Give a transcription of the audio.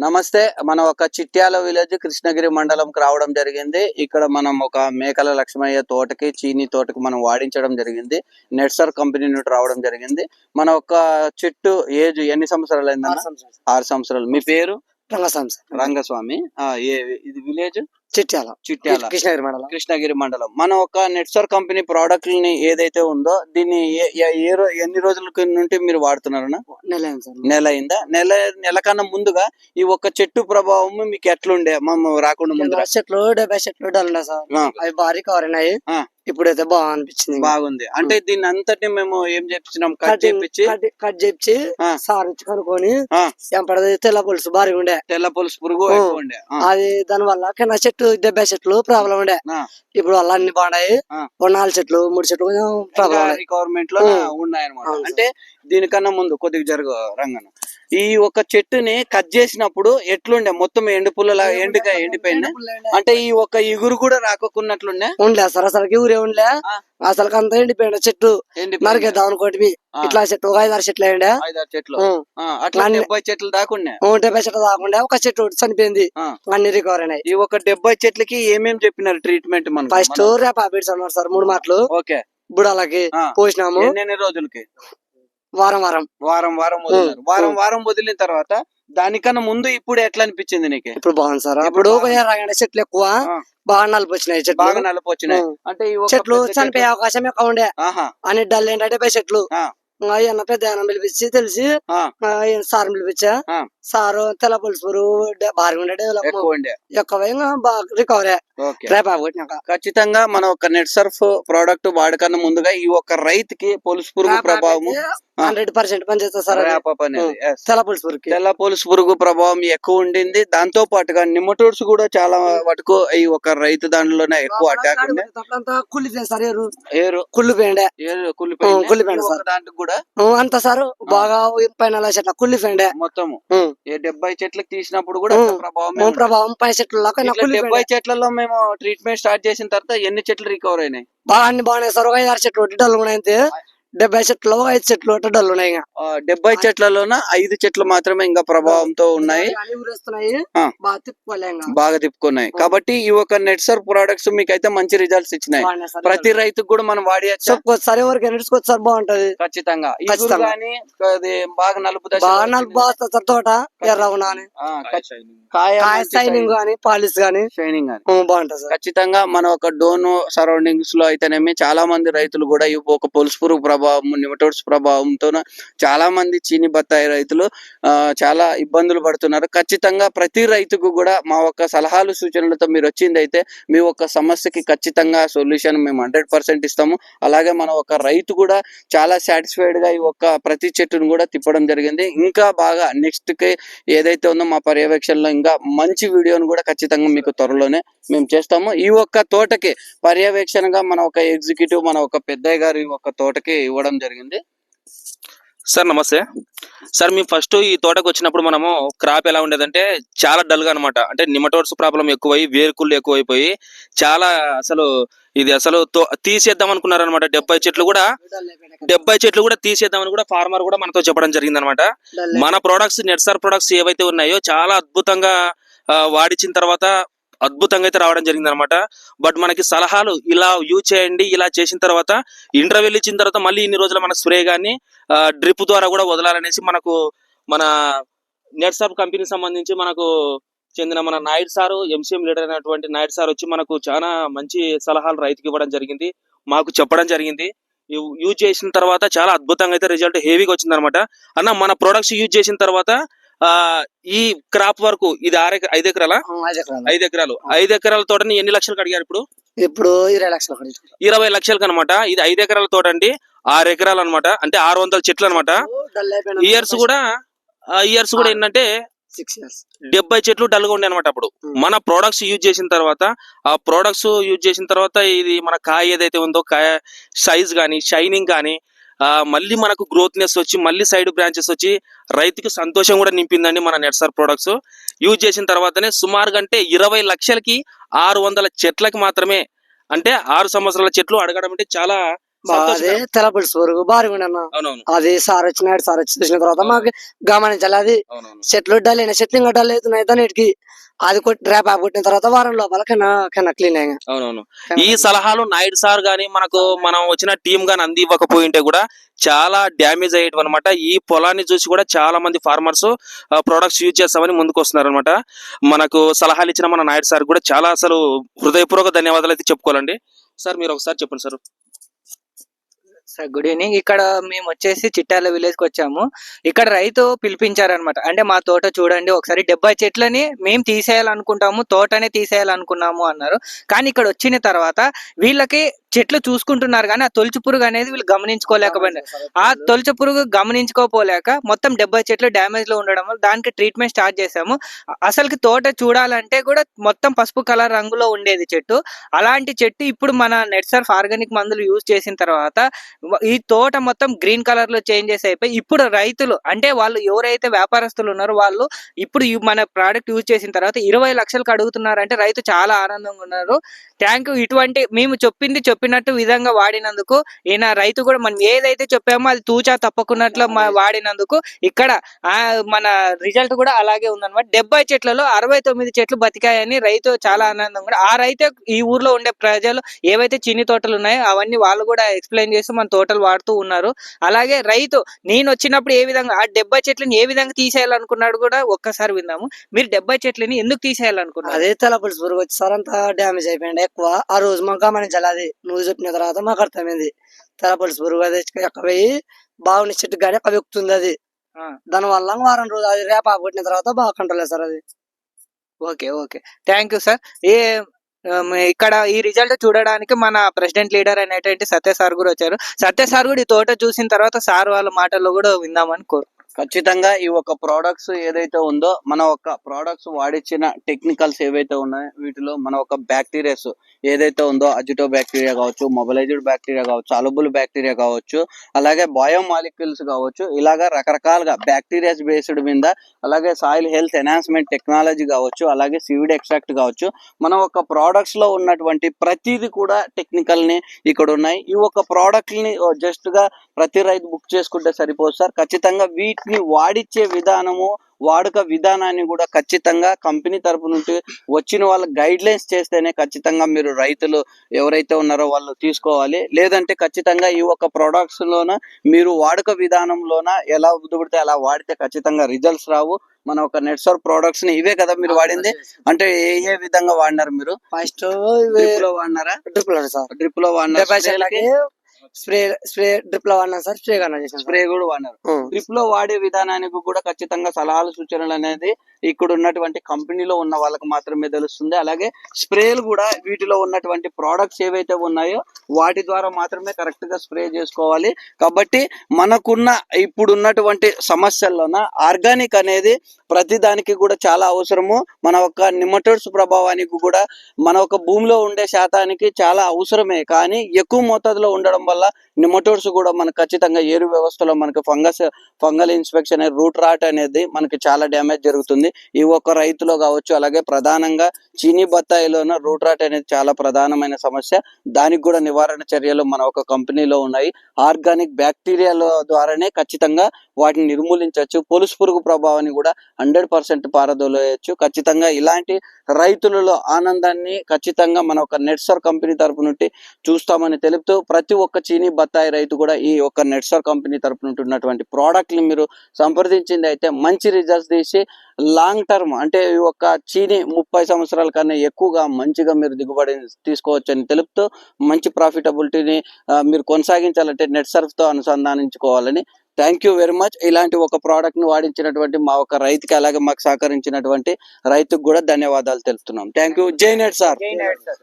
నమస్తే మనం ఒక చిట్యాల విలేజ్ కృష్ణగిరి మండలంకి రావడం జరిగింది. ఇక్కడ మనం ఒక మేకల లక్ష్మయ్య తోటకి చీని తోటకి మనం వాడించడం జరిగింది. నెట్సర్ కంపెనీ నుండి రావడం జరిగింది. మన ఒక చెట్టు ఏజ్ ఎన్ని సంవత్సరాలు. అయిందన్న ఆరు సంవత్సరాలు. మీ పేరు? రంగస్వామి సార్. రంగస్వామి. ఇది విలేజ్? చిట్యాల. చిట్యాల. కృష్ణగిరి మండలం. కృష్ణగిరి మండలం. మన ఒక నెట్సర్ కంపెనీ ప్రోడక్ట్ని ఏదైతే ఉందో దీన్ని ఏ- ఎన్ని రోజుల నుండి మీరు వాడుతున్నారన్నా? నెల నెల అయిందా? నెల నెల కన్నా ముందుగా ఈ ఒక్క చెట్టు ప్రభావం మీకు ఎట్లుండే? మనం రాకుండా ముందు చెట్లు డెబ్బై చెట్లు డల్ సార్. అవి భారీ కవర్ అయినాయి ఆ. ఇప్పుడైతే బాగా అనిపించింది బాగుంది. అంటే దీన్ని అంతటి మేము ఏం చెప్తున్నాం కట్ చేపించి కట్- చేపించి. సార్ ఇచ్చి కనుక్కొని ఆ. ఎంపడది తెల్ల పులుసు భారీగా ఉండే. తెల్ల పులుసు పురుగు ఉండే. అది దాని వల్ల కింద చెట్టు డెబ్బై చెట్లు ప్రాబ్లం ఉండే. ఇప్పుడు వల్ల అన్ని బాగున్నాయి. నాలుగు చెట్లు మూడు చెట్లు ప్రాబ్లం ఉన్నాయి గవర్నమెంట్లో అవును సార్. అంటే దీనికన్నా ముందు కొద్దిగా జరుగు రంగన. ఈ ఒక చెట్టుని కట్ చేసినప్పుడు ఎట్లుండే? మొత్తం ఎండు పుల్లలా ఎండుగా ఎండిపోయింది? అంటే ఈ ఒక ఇగురు కూడా రాకున్నట్లుండే ఉండలే సార్ అసలుకి ఊరే ఉండలే. అసలు అంత ఎండిపోయింది? చెట్టు నరికేద్దాం అనుకోటి. ఇట్లా చెట్టు ఒక ఐదారు చెట్లు అయ్యండే ఐదారు చెట్లు. అట్లా డెబ్బై చెట్లు దాకుండే? డెబ్బై చెట్లు కాకుండా ఒక చెట్టు చనిపోయింది. అన్ని రికవర్ అయినాయి. ఈ ఒక డెబ్బై చెట్లకి ఏమేం చెప్పినారు ట్రీట్మెంట్ మనం? ఫస్ట్ రేపు ఆపిడ్స్ అన్నారు సార్ మూడు మాటలు. ఓకే. బుడాలకి. పోసినాము. ఎన్ని రోజులకి? వారం వారం. వారం వారం వదిలినారు. వారం వారం వదిలిన తర్వాత దానికన్నా ముందు ఇప్పుడు ఎట్లా అనిపించింది నీకు? ఇప్పుడు బాగుంది సార్. ఇప్పుడు చెట్లు ఎక్కువ. బాగా నలుపు వచ్చినాయి బాగా చెట్లు నలుపు వచ్చినాయి. అంటే చెట్లు చనిపోయే అవకాశం ఎక్కువ ఉండే. అని డల్ ఏంటంటే చెట్లు. అయ్యన్న పెద్ద పిలిపించి తెలిసి. సార్ పిలిపించా. సారు తెల్ల పులుసురు భారీ ఉండే డెవలప్ ఎక్కువ ఉండే. ఎక్కువ ఇంకా బాగా రికవర్ ఓకే. రేపు ఆపకొట్టినాక ఖచ్చితంగా మన ఒక నెట్ సర్ఫ్ ప్రోడక్ట్ వాడకన్నా ముందుగా ఈ ఒక రైతుకి పొలుసు పురుగు ప్రభావం హండ్రెడ్ పర్సెంట్ పనిచేస్తుంది సార్ అప్ అనేది yes. తెల్ల పొలుసు పురుగు ప్రభావం ఎక్కువ ఉండింది. దాంతో పాటుగా నిమ్మటోడ్స్ కూడా చాలా వరకు ఈ ఒక రైతు దాంట్లోనే ఎక్కువ అటాక్ కుళ్ళిపోయింది సార్ ఎరు ఏరు. కుళ్ళిపోయిండే. ఏరు కుళ్ళిపోయింది ఉం, కుళ్ళిపోయింది ఈ సార్. దాంట్లో కూడా? అంత సార్ బాగా పైన కుళ్ళిపోయిండే. మొత్తము. ఏ డెబ్బై చెట్లకి తీసినప్పుడు కూడా. అంత ప్రభావం చెట్లు డెబ్బై చెట్లలో మేము ట్రీట్మెంట్ స్టార్ట్ చేసిన తర్వాత ఎన్ని చెట్లు రికవర్ అయినాయి? బాగా అన్ని బాగున్నాయి సార్. ఒక చెట్లు ఉన్నాయి అంతే. డెబ్బై చెట్లు ఐదు చెట్లు డల్ ఉన్నాయి ఇంకా. డెబ్బై చెట్లలోన ఐదు చెట్లు మాత్రమే ఇంకా ప్రభావంతో ఉన్నాయి. బాగా తిప్పుకోలే ఇంకా. బాగా తిప్పుకున్నాయి. కాబట్టి ఈ ఒక నెట్సర్ ప్రొడక్ట్స్ మీకు అయితే మంచి రిజల్ట్స్ ఇచ్చినాయి. ప్రతి రైతుకు కూడా మనం వాడియచ్చు? చెప్పుకోవచ్చు సార్ ఎవరికి నేర్చుకోవచ్చు సార్ బాగుంటది? ఖచ్చితంగా. బాగా నలుపు బాగా నలుపు వస్తుంది తోట కాయ సైనింగ్ గాని పాలిస్ గాని. షైనింగ్ బాగుంటది సార్. ఖచ్చితంగా మన ఒక డోను సరౌండింగ్స్లో అయితేనేమి చాలా మంది రైతులు కూడా ఈ ఒక పొలుసు పురుగు ప్రభావం నిమటోడ్స్ ప్రభావంతో చాలా మంది చీని బత్తాయి రైతులు చాలా ఇబ్బందులు పడుతున్నారు. ఖచ్చితంగా ప్రతి రైతుకు కూడా మా ఒక్క సలహాలు సూచనలతో మీరు వచ్చింది అయితే మీ ఒక్క సమస్యకి ఖచ్చితంగా సొల్యూషన్ మేము హండ్రెడ్ పర్సెంట్ ఇస్తాము. అలాగే మన ఒక రైతు కూడా చాలా సాటిస్ఫైడ్గా ఈ ఒక్క ప్రతి చెట్టును కూడా తిప్పడం జరిగింది. ఇంకా బాగా నెక్స్ట్కి ఏదైతే ఉందో మా పర్యవేక్షణలో ఇంకా మంచి వీడియోను కూడా ఖచ్చితంగా మీకు త్వరలోనే మేము చేస్తాము. ఈ ఒక్క తోటకి పర్యవేక్షణగా మన ఒక ఎగ్జిక్యూటివ్ మన ఒక పెద్దయ్య గారు ఈ ఒక్క తోటకి ఇవ్వడం జరిగింది. సార్ నమస్తే. సార్ మేము ఫస్ట్ ఈ తోటకు వచ్చినప్పుడు మనము క్రాప్ ఎలా ఉండేదంటే చాలా డల్గా అనమాట అంటే నిమటోడ్స్ ప్రాబ్లం ఎక్కువై వేరుకుళ్ళు ఎక్కువైపోయి చాలా అసలు ఇది అసలు తో- తీసేద్దాం అనుకున్నారు అనమాట డెబ్బై చెట్లు కూడా డెబ్బై చెట్లు కూడా తీసేద్దామని కూడా ఫార్మర్ కూడా మనతో చెప్పడం జరిగింది అనమాట మన ప్రొడక్ట్స్ నెట్సార్ ప్రొడక్ట్స్ ఏవైతే ఉన్నాయో చాలా అద్భుతంగా వాడిచిన తర్వాత అద్భుతంగా అయితే రావడం జరిగింది అనమాట బట్ మనకి సలహాలు ఇలా యూజ్ చేయండి ఇలా చేసిన తర్వాత ఇంటర్వ్యూలు ఇచ్చిన తర్వాత మళ్ళీ ఇన్ని రోజులు మన స్ప్రే గాని డ్రిప్ ద్వారా కూడా వదలాలనేసి మనకు మన నెట్సాప్ కంపెనీకి సంబంధించి మనకు చెందిన మన నాయుడు సారు ఎంసీఎం లీడర్ అయినటువంటి నాయుడు సార్ వచ్చి మనకు చాలా మంచి సలహాలు రైతుకి ఇవ్వడం జరిగింది. మాకు చెప్పడం జరిగింది. యూజ్ చేసిన తర్వాత చాలా అద్భుతంగా అయితే రిజల్ట్ హెవీగా వచ్చింది అనమాట అన్న మన ప్రొడక్ట్స్ యూజ్ చేసిన తర్వాత ఆ ఈ క్రాప్ వరకు ఇది ఆరు ఎకరా ఐదు ఎకరాల? ఐదు ఎకరాలు. ఐదు ఎకరాలు. తోటని ఎన్ని లక్షలకు అడిగారు ఇప్పుడు? ఇప్పుడు ఇరవై లక్షలు. ఇరవై లక్షలకు అనమాట ఇది ఐదు ఎకరాల తోట అండి. ఆరు ఎకరాలు అనమాట అంటే ఆరు వందల చెట్లు అనమాట ఇయర్స్ కూడా ఇయర్స్ కూడా ఏంటంటే డెబ్బై చెట్లు డల్గా ఉండే అనమాట అప్పుడు. మన ప్రోడక్ట్స్ యూజ్ చేసిన తర్వాత ఆ ప్రోడక్ట్స్ యూజ్ చేసిన తర్వాత ఇది మన కాయ ఏదైతే ఉందో కాయ సైజ్ కానీ షైనింగ్ కానీ మళ్ళీ మనకు గ్రోత్నెస్ వచ్చి మళ్ళీ సైడ్ బ్రాంచెస్ వచ్చి రైతుకి సంతోషం కూడా నింపిందండి మన నెట్సార్ ప్రొడక్ట్స్ యూజ్ చేసిన తర్వాతనే సుమారుగా అంటే ఇరవై లక్షలకి ఆరు వందల చెట్లకి మాత్రమే అంటే ఆరు సంవత్సరాల చెట్లు అడగడం అంటే చాలా అదే తెలపల్సి అవునవును. అది సార్ వచ్చినాడు సార్ వచ్చి చూసిన తర్వాత మాకు గమనించాలి. అది చెట్లు డల్ చెట్లు ఇంకా డల్ అవుతున్నాయి దానికి అది కొట్టి రేపు కొట్టిన తర్వాత వారం లోపల కన్నా క్లీన్ అవునవును. ఈ సలహాలు నాయుడు సార్ గాని మనకు మనం వచ్చిన టీం గాని అందివ్వకపోయింటే కూడా చాలా డ్యామేజ్ అయ్యేటివి అనమాట ఈ పొలాన్ని చూసి కూడా చాలా మంది ఫార్మర్స్ ప్రొడక్ట్స్ యూజ్ చేస్తామని ముందుకు వస్తున్నారు అనమాట మనకు సలహాలు ఇచ్చిన మన నాయుడు సార్ కూడా చాలా అసలు హృదయపూర్వక ధన్యవాదాలు అయితే చెప్పుకోవాలండి. సార్ మీరు ఒకసారి చెప్పండి సార్. సార్ గుడ్ ఈవినింగ్ ఇక్కడ మేము వచ్చేసి చిట్టాల విలేజ్కి వచ్చాము. ఇక్కడ రైతు పిలిపించారనమాట అంటే మా తోట చూడండి ఒకసారి డెబ్బై చెట్లని మేము తీసేయాలనుకుంటాము తోటనే తీసేయాలనుకున్నాము అన్నారు. కానీ ఇక్కడ వచ్చిన తర్వాత వీళ్ళకి చెట్లు చూసుకుంటున్నారు కానీ ఆ తొలిచి పురుగు అనేది వీళ్ళు గమనించుకోలేకపోయినారు. ఆ తొలిచి పురుగు గమనించుకోపోలేక మొత్తం డెబ్బై చెట్లు డ్యామేజ్లో ఉండడం వల్ల దానికి ట్రీట్మెంట్ స్టార్ట్ చేసాము అసలుకి తోట చూడాలంటే కూడా మొత్తం పసుపు కలర్ రంగులో ఉండేది చెట్టు. అలాంటి చెట్టు ఇప్పుడు మన నెట్సర్ఫ్ ఆర్గానిక్ మందులు యూజ్ చేసిన తర్వాత ఈ తోట మొత్తం గ్రీన్ కలర్లో చేంజెస్ అయిపోయి ఇప్పుడు రైతులు అంటే వాళ్ళు ఎవరైతే వ్యాపారస్తులు ఉన్నారో వాళ్ళు ఇప్పుడు మన ప్రోడక్ట్ యూజ్ చేసిన తర్వాత ఇరవై లక్షలకు అడుగుతున్నారు అంటే రైతు చాలా ఆనందంగా ఉన్నారు. థ్యాంక్ యూ ఇటువంటి మేము చెప్పింది చెప్పినట్టు విధంగా వాడినందుకు ఈయన రైతు కూడా మనం ఏదైతే చెప్పామో అది తూచా తప్పకున్నట్లు వాడినందుకు ఇక్కడ ఆ మన రిజల్ట్ కూడా అలాగే ఉందన్నమాట. డెబ్బై చెట్లలో అరవై తొమ్మిది చెట్లు బతికాయని రైతు చాలా ఆనందంగా. ఆ రైతే ఈ ఊర్లో ఉండే ప్రజలు ఏవైతే చిన్ని తోటలు ఉన్నాయో అవన్నీ వాళ్ళు కూడా ఎక్స్ప్లెయిన్ చేస్తూ మన తోటలు వాడుతూ ఉన్నారు. అలాగే రైతు నేను వచ్చినప్పుడు ఏ విధంగా ఆ డెబ్బై చెట్లని ఏ విధంగా తీసేయాలనుకున్నాడు కూడా ఒక్కసారి విందాము. మీరు డెబ్బై చెట్లని ఎందుకు తీసేయాలనుకున్నారు? అదే తెలపల్సి పురుగు వచ్చి సార్ అంతా డ్యామేజ్ అయిపోయింది ఎక్కువ. ఆ రోజు మాకు గమనించాలి అది నువ్వు చెప్పిన తర్వాత మాకు అర్థమైంది. తెలపల్సి పురుగు అది ఎక్క పోయి బాగుంది చెట్టు కానీ అవి ఎక్కుతుంది అది. దాని వల్ల వారం రోజు అది రేపు ఆపు కొట్టిన తర్వాత బాగా కంట్రోల్ సార్ అది. Okay okay. Thank you sir. ఏ ఇక్కడ ఈ రిజల్ట్ చూడడానికి మన ప్రెసిడెంట్ లీడర్ అనేటువంటి సత్య సార్ కూడా వచ్చారు. సత్య సార్ కూడా ఈ తోట చూసిన తర్వాత సార్ వాళ్ళ మాటల్లో కూడా విందామని కోరు. ఖచ్చితంగా ఈ ఒక ప్రోడక్ట్స్ ఏదైతే ఉందో మన ఒక ప్రోడక్ట్స్ వాడిచ్చిన టెక్నికల్స్ ఏవైతే ఉన్నాయో వీటిలో మన ఒక బ్యాక్టీరియాస్ ఏదైతే ఉందో అజిటో బ్యాక్టీరియా కావచ్చు మొబలైజ్డ్ బ్యాక్టీరియా కావచ్చు అలబుల్ బ్యాక్టీరియా కావచ్చు అలాగే బయో మాలిక్యూల్స్ కావచ్చు ఇలాగా రకరకాలుగా బ్యాక్టీరియాస్ బేస్డ్ మీద అలాగే సాయిల్ హెల్త్ ఎన్హాన్స్మెంట్ టెక్నాలజీ కావచ్చు అలాగే సీవిడ్ ఎక్స్ట్రాక్ట్ కావచ్చు మన ఒక ప్రోడక్ట్స్లో ఉన్నటువంటి ప్రతిది కూడా టెక్నికల్ని ఇక్కడ ఉన్నాయి. ఈ ఒక ప్రోడక్ట్ని uh, జస్ట్గా ప్రతి రైతు బుక్ చేసుకుంటే సరిపోదు సార్ ఖచ్చితంగా వీటిని వాడిచ్చే విధానము వాడుక విధానాన్ని కూడా ఖచ్చితంగా కంపెనీ తరపు నుండి వచ్చిన వాళ్ళ గైడ్ లైన్స్ చేస్తేనే ఖచ్చితంగా మీరు రైతులు ఎవరైతే ఉన్నారో వాళ్ళు తీసుకోవాలి. లేదంటే ఖచ్చితంగా ఈ ఒక ప్రొడక్ట్స్ లోన మీరు వాడుక విధానంలోన ఎలా ఉదుబడితే అలా వాడితే ఖచ్చితంగా రిజల్ట్స్ రావు. మన ఒక నెట్సర్ ప్రొడక్ట్స్ని ఇవే కదా మీరు వాడింది. అంటే ఏ ఏ విధంగా వాడినారు మీరు? ఫస్ట్ డ్రిప్లో వాడినారా? డ్రిప్లో సార్. డ్రిప్లో వాడినారు. స్ప్రే స్ప్రే డ్రిప్లో వాడినా సార్? స్ప్రే కన్నా చేసాను స్ప్రే కూడా వాడినారు డ్రిప్లో వాడే విధానానికి కూడా ఖచ్చితంగా సలహాలు సూచనలు అనేది ఇక్కడ ఉన్నటువంటి కంపెనీలో ఉన్న వాళ్ళకి మాత్రమే తెలుస్తుంది. అలాగే స్ప్రేలు కూడా వీటిలో ఉన్నటువంటి ప్రోడక్ట్స్ ఏవైతే ఉన్నాయో వాటి ద్వారా మాత్రమే కరెక్ట్గా స్ప్రే చేసుకోవాలి. కాబట్టి మనకున్న ఇప్పుడు ఉన్నటువంటి సమస్యల్లోన ఆర్గానిక్ అనేది ప్రతి దానికి కూడా చాలా అవసరము. మన ఒక నిమటోడ్స్ ప్రభావానికి కూడా మన ఒక భూమిలో ఉండే శాతానికి చాలా అవసరమే. కానీ ఎక్కువ మోతాదులో ఉండడం వల్ల నిమటోడ్స్ కూడా మనకు ఖచ్చితంగా ఏరు వ్యవస్థలో మనకి fungus fungal infection root rot అనేది మనకి చాలా డ్యామేజ్ జరుగుతుంది. ఈ ఒక్క రైతులో కావచ్చు అలాగే ప్రధానంగా చీనీ బత్తాయిలోన రూట్ రాట్ అనేది చాలా ప్రధానమైన సమస్య. దానికి కూడా నివారణ చర్యలు మన ఒక కంపెనీలో ఉన్నాయి. ఆర్గానిక్ బ్యాక్టీరియాల ద్వారానే ఖచ్చితంగా వాటిని నిర్మూలించవచ్చు. పొలుసు పురుగు ప్రభావాన్ని కూడా హండ్రెడ్ పర్సెంట్ పారదోలేయచ్చు ఖచ్చితంగా ఇలాంటి రైతులలో ఆనందాన్ని ఖచ్చితంగా మన ఒక నెట్సర్ కంపెనీ తరపు నుండి చూస్తామని తెలుపుతూ ప్రతి ఒక్క చీనీ బత్తాయి రైతు కూడా ఈ యొక్క నెట్సర్ కంపెనీ తరపున నుండి ఉన్నటువంటి ని మీరు సంప్రదించింది అయితే మంచి రిజల్ట్స్ తీసి లాంగ్ టర్మ్ అంటే ఈ యొక్క చీనీ ముప్పై సంవత్సరాల కన్నా ఎక్కువగా మంచిగా మీరు దిగుబడి తీసుకోవచ్చు అని తెలుపుతూ మంచి ప్రాఫిటబిలిటీని మీరు కొనసాగించాలంటే నెట్తో అనుసంధానించుకోవాలని థ్యాంక్ యూ వెరీ మచ్ ఇలాంటి ఒక ప్రోడక్ట్ని వాడించినటువంటి మా ఒక రైతుకి అలాగే మాకు సహకరించినటువంటి రైతుకు కూడా ధన్యవాదాలు తెలుపుతున్నాం. Thank you Jai net sir sir